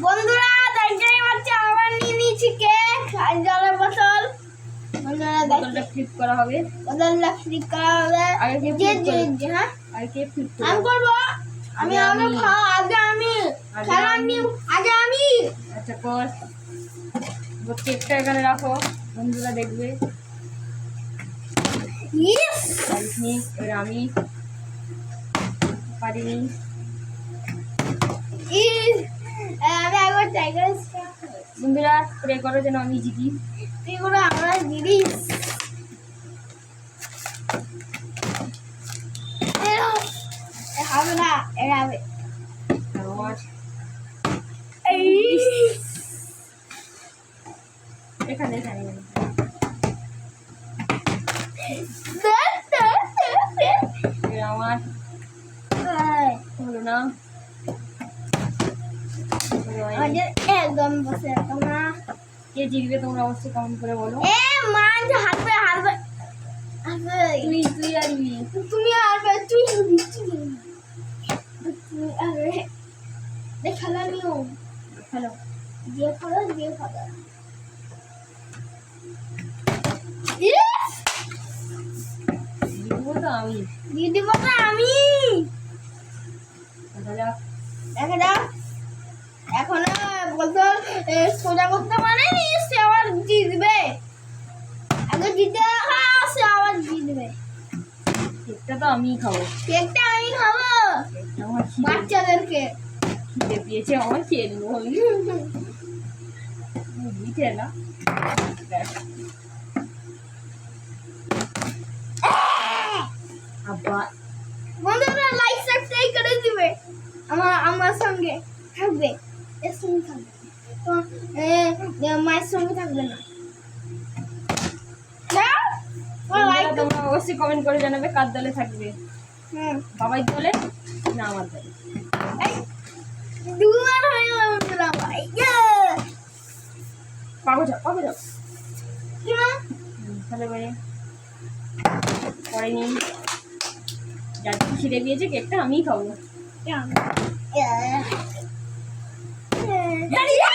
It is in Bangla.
বন্ধুরা দেখতেই পাচ্ছি আবার নিয়ে নিয়েছি কেক আর জলের বোতল। বন্ধুরা বোতলটা ফ্লিপ করা হবে। বোতলটা ফ্লিপ করা হবে। আগে কে যে করবে? হ্যাঁ? আর কে ফ্লিপ আমি করবে। আমি আগে আগে খাও আগে আমি। খেলা আমি। আগে আমি। আচ্ছা কর। কেকটা এখানে রাখো। বন্ধুরা দেখবে। ইয়েস এবার আমি। পারিনি। ইস আমি একবার টাইগার বন্ধুরা প্রে করো যেন আমি জিতি এগুলো আমরা দিদিস হবে না এটা হবে এখানে এখানে এখানে। দেখ, দেখ, দেখ, দেখ। এবার আমার এই, হলো না এবার আমি- আমাদের একদম বসে না কে জিতবে তোমরা অবশ্যই কমেন্ট করে বলো। এ মান হারবে তুই তুই আসবি তুমি হারবে তুই হারবি হারবি। নিও দিয়ে দিয়ে আমি। দিয়ে দিব আমি। দেখা যাক দেখা যাক এ, সোজা করতে পারেনি সে আবার জিতবে। আগে জিতে সে আবার জিতবে। কেকটা তো আমিই খাব। কেকটা আমি খাব। বাচ্চাদেরকে। খিদে পেয়েছে আমার খেয়ে নেব। আমি না। আবার বন্ধুরা লাইক সাবস্ক্রাইব করে দিবে। আমার আমার সঙ্গে থাকবে। এর সঙ্গে থাকবে। মায়ের সঙ্গে থাকবে না। তোমরা অবশ্যই কমেন্ট করে জানাবে কার দলে থাকবে। হুম। দলে না আমার দলে? এই দুবার হয়ে গেল ভাই। ইয়ে! যাও পাগো যাও। কি মা? তাহলে এবারে পরে নিন। যার খিদে পেয়েছে কেকটা আমিই খাব। Yeah.